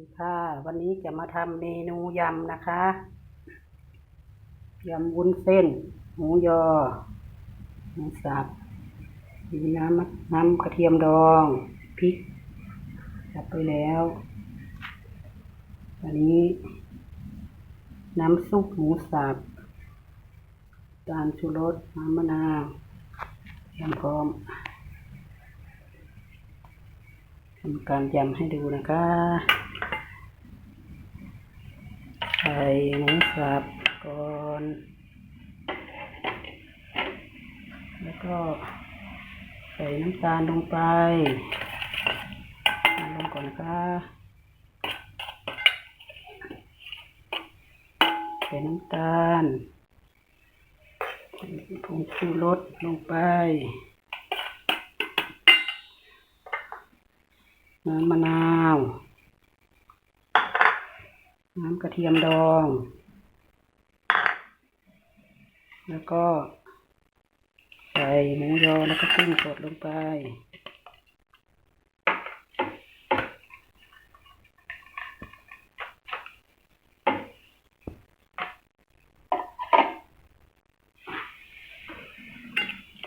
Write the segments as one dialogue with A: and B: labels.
A: ดีค่ะวันนี้จะมาทำเมนูยำนะคะยำวุ้นเส้น หมูยอหมูสับมีน้ำน้ำกระเทียมดองพริกสับไปแล้วอันนี้ น้ำซุปหมูสับตาลชูรสน้ำมะนาวเตรียมพร้อมทำการยำให้ดูนะคะ ใส่หมูสับก่อน แล้วก็ใส่น้ำตาลลงไปน้ำลงก่อนนะคะใส่น้ำตาลผงชูรสลงไปน้ำมะนาว น้ำกระเทียมดอง แล้วก็ใส่หมูยอแล้วก็กุ้งสดลงไป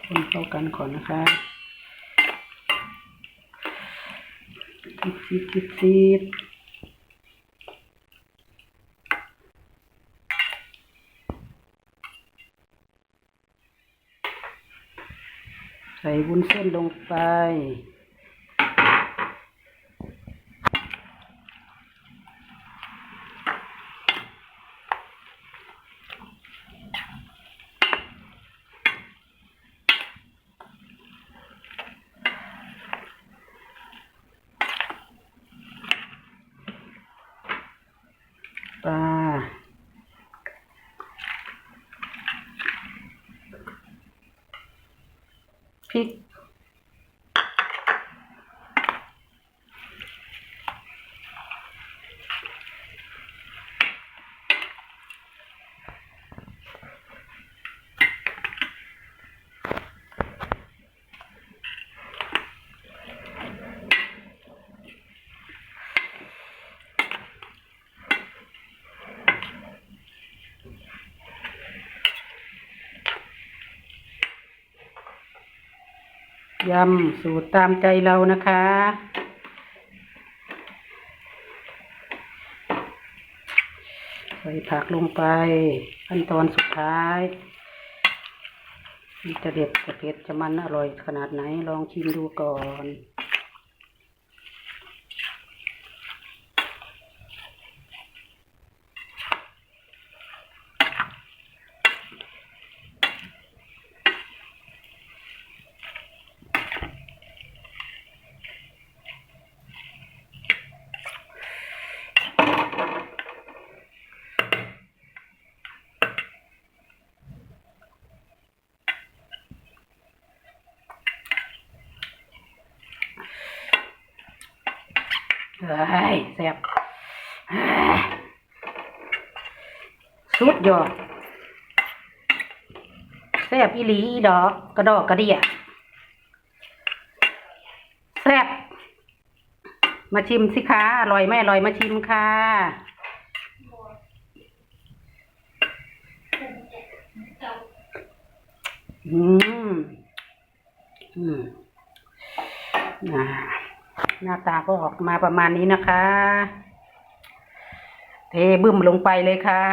A: คนเข้ากันก่อนนะคะคิดคิดคิด ใส่วุ้นเส้นลงไป ปลา พ ยำสูตรตามใจเรานะคะ ใส่ผักลงไป ขั้นตอนสุดท้ายมันจะเด็ดจะเผ็ดจะมันอร่อยขนาดไหนลองชิมดูก่อน เฮ้ยแซ่บสุดยอดแซ่บอีหลีอีดอกกระดอกกระเดียแซ่บมาชิมสิคะอร่อยไม่อร่อยมาชิมค่ะ อืม อืมอ่า หน้าตาก็ออกมาประมาณนี้นะคะ เทบึ้มลงไปเลยค่ะ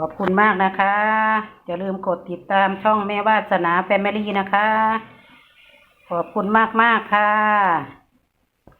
A: ขอบคุณมากนะคะ อย่าลืมกดติดตามช่องแม่วาสนาแฟมิลี่นะคะ ขอบคุณมากมากค่ะ